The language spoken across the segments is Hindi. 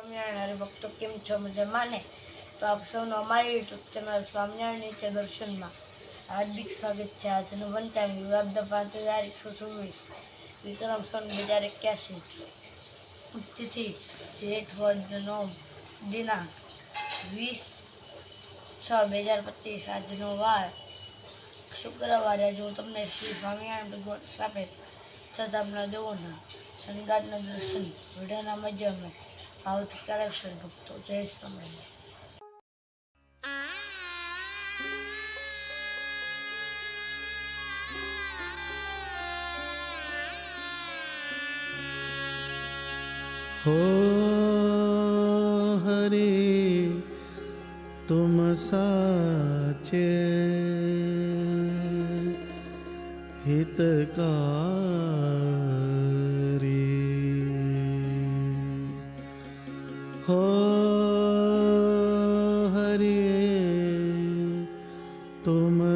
સ્વામિનારાયણ હરિભક્તો કેમ છો મજામાં ને? તો આપ સૌનું અમારી યુટ્યુબ ચેનલ સ્વામિનારાયણ નીચે દર્શનમાં હાર્દિક સ્વાગત છે. આજનું પંચાંગ યુગાબ્દ પાંચ હજાર એકસો ચોવીસ, વિક્રમ સન બે હજાર એક્યાસી. તિથિ જેઠ વદ નોમ દિનાંક વીસ છ બે હજાર પચીસ, આજનો વાર શુક્રવારે. આજે તમને શ્રી સ્વામિનારાયણ ભગવાન સ્થાપિત સદામના દેવોના શનિગાદના દર્શન વિડીયોના માધ્યમે Altı arkadaşlar bu odayız tamam. Oh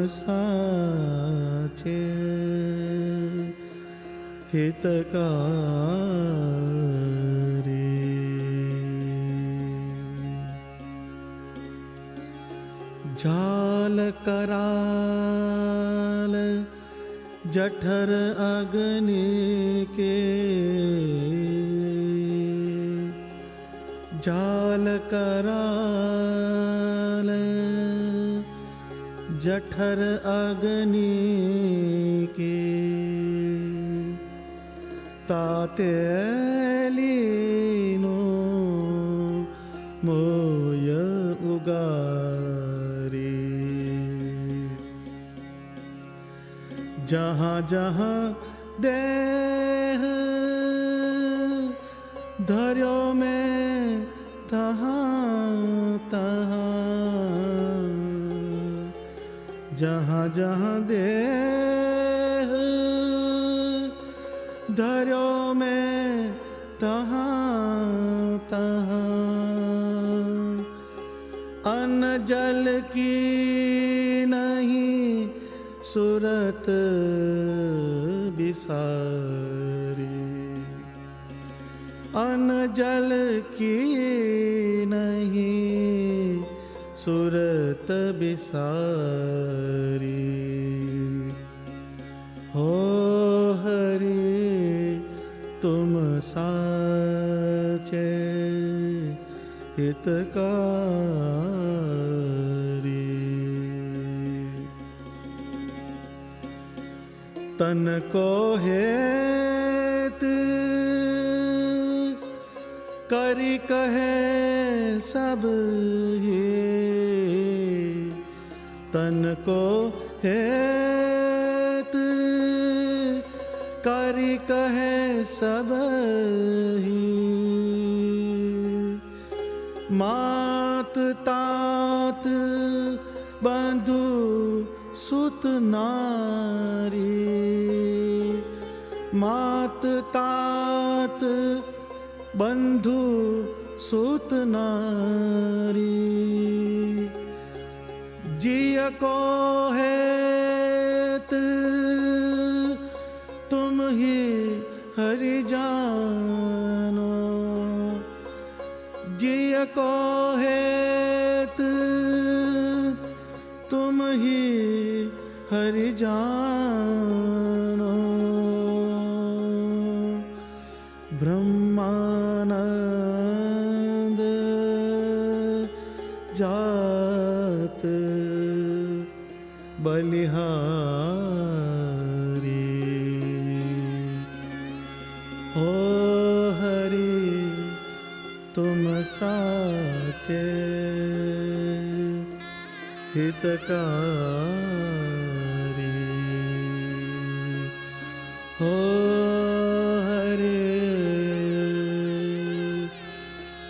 साचे हितकारी। जाल कराल जठर अग्नि के। जाल कराल जठर अग्नि के ताते लीनो मोय उगारे। जहाँ जहाँ देह धर्यो जहाँ देह धर्यो में तहाँ अन्न जल की नहीं, सूरत बिसारी। अन्न जल की नहीं, सूरत बिसारी। तुम साचे हितकारी। तन को हेत करी कहे सब ही तन को हेत सब ही। मात तात बंधु सुत नारी। मात तात बंधु सुत नारी। जिय को हेत जिय को हेत तुम ही हरि जानो। हितकारी। हो हरे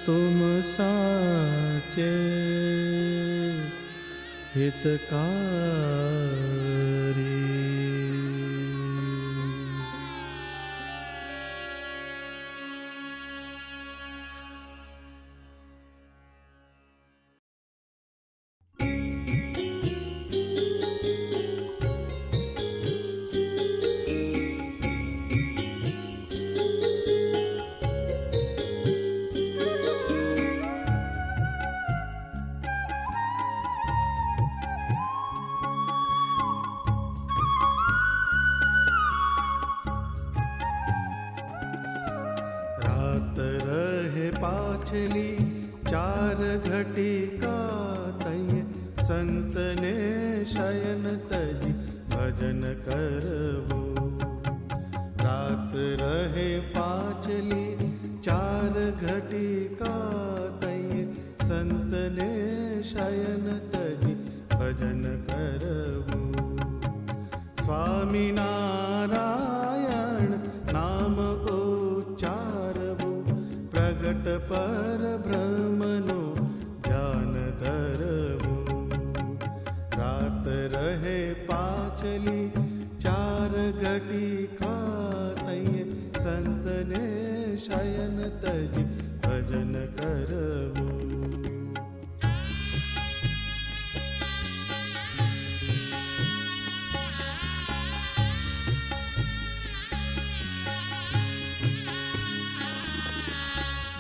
तुम साचे हितकारी सजी भजन करबो रात रहे पाचली चार घटी का तय संतने शयन तजी भजन करबो स्वामी नारायण घटी घटिकातय संतने शयन तज, भजन कर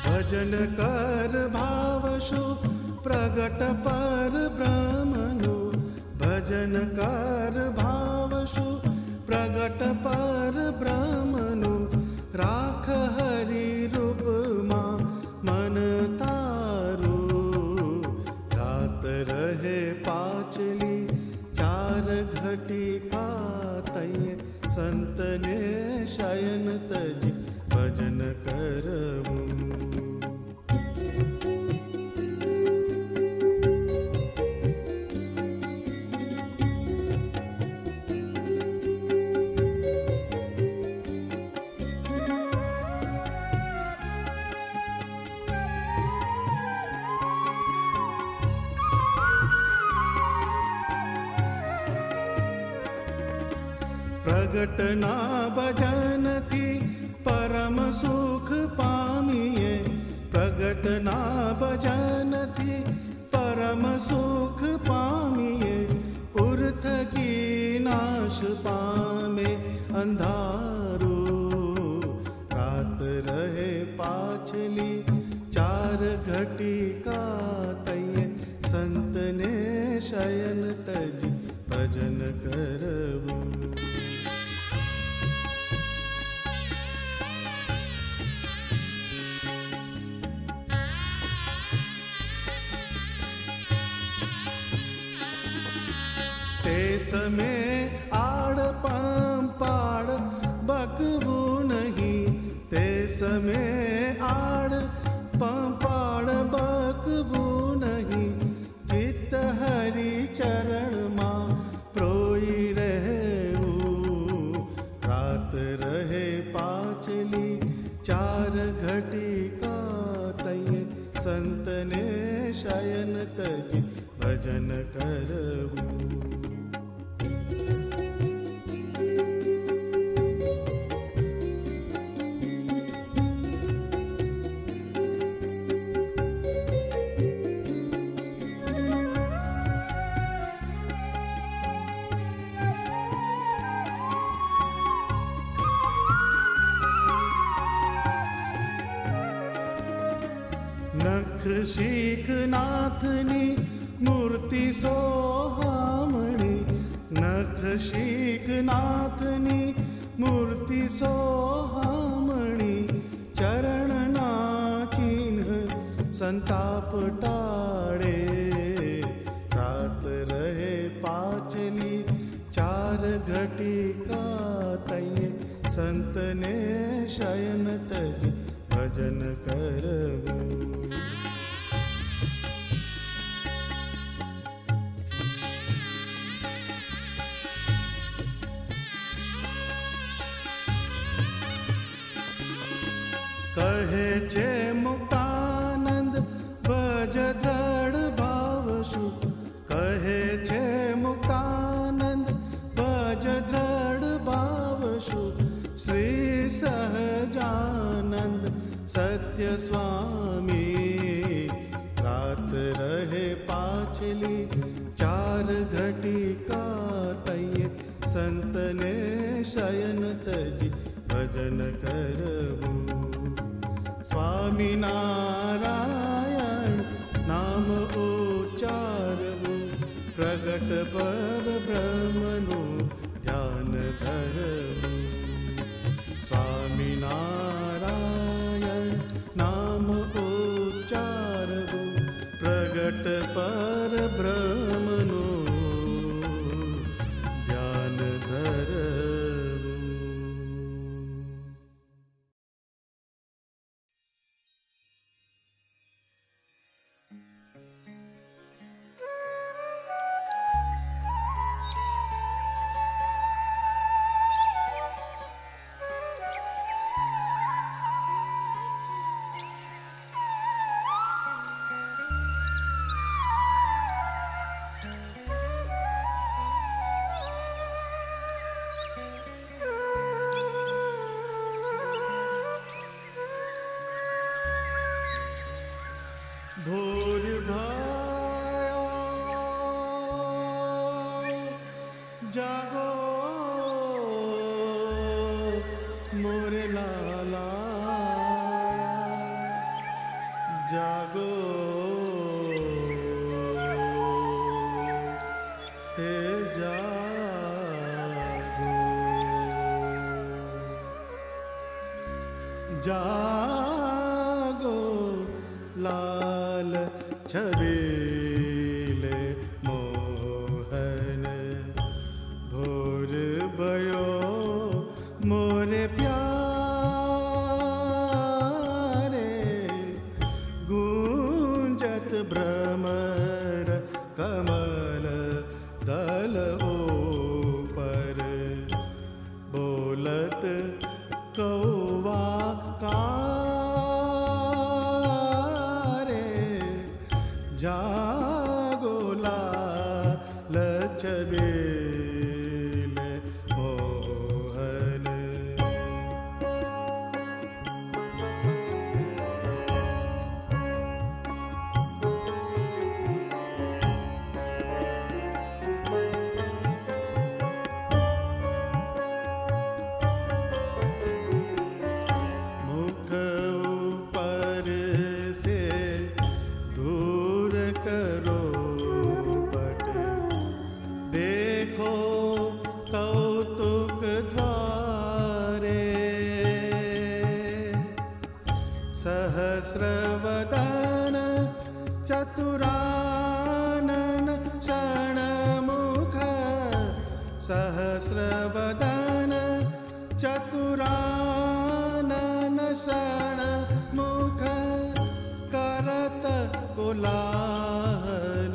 भजन कर भावशो प्रगट पर ब्राह्मणो। भजन कर भाव घट पर ब्रह्म प्रगटना भजन थी परम सुख पामिए प्रगटना भजन थी परम सुख पामिए उर्थ की नाश पामे अंधारो। रात रहे पाछली, चार घटी का तय संत ने शयन तज, भजन करबू समे आड पाम पाड बकवू नहीं ते समे शीकनाथनी मूर्ति सोहामणि नख शीखनाथनी मूर्ति सोहामणि चरण चिन्ह संताप टाळे रात रहे पाचली, चार घटी का तय संत ने शयन तज, भजन करवू। सत्य स्वामी, रात रहे पाचली, चार घटी का तय संत ने शयन तजी, भजन करबू। स्वामी नारायण, नाम उच्चारबू, प्रगट पर ಶತಪಾ जागो। लाल ले कमल सहस्रवदन चतुरानन शण मुख करत कोलाहल।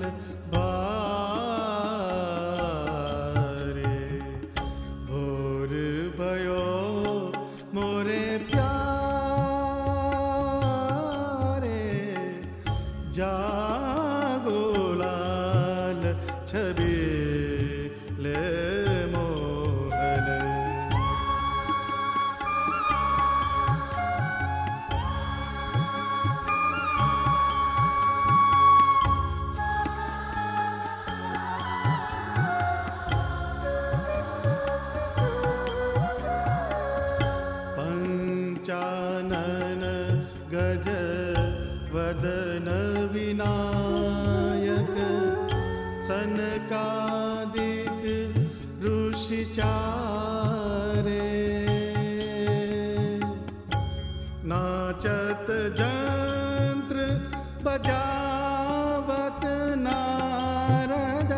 नाचत जंत्र बजावत नारद।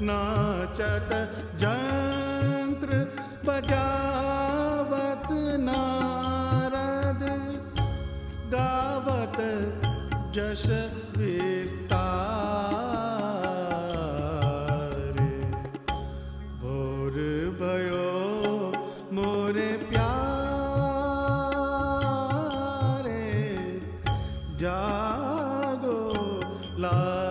नाचत जंत्र बजावत नारद। गावत जश জাগো লা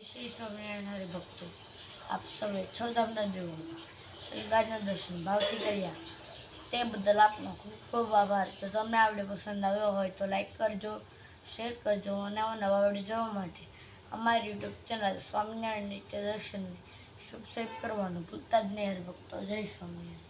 શ્રી સ્વામિનારાયણ હરિભક્તો આપ સૌએ છ ધામના દેવોમાં શ્રી ગાજના દર્શન ભાવથી કર્યા. તે બદલ આપનો ખૂબ ખૂબ આભાર. જો તમને આ વીડિયો પસંદ આવ્યો હોય તો લાઈક કરજો, શેર કરજો અને આવા નવા વીડિયો જોવા માટે અમારી યુટ્યુબ ચેનલ સ્વામિનારાયણ નિત્ય દર્શનને સબસ્ક્રાઈબ કરવાનું ભૂલતા જ નહીં હરિભક્તો. જય સ્વામિનારાયણ.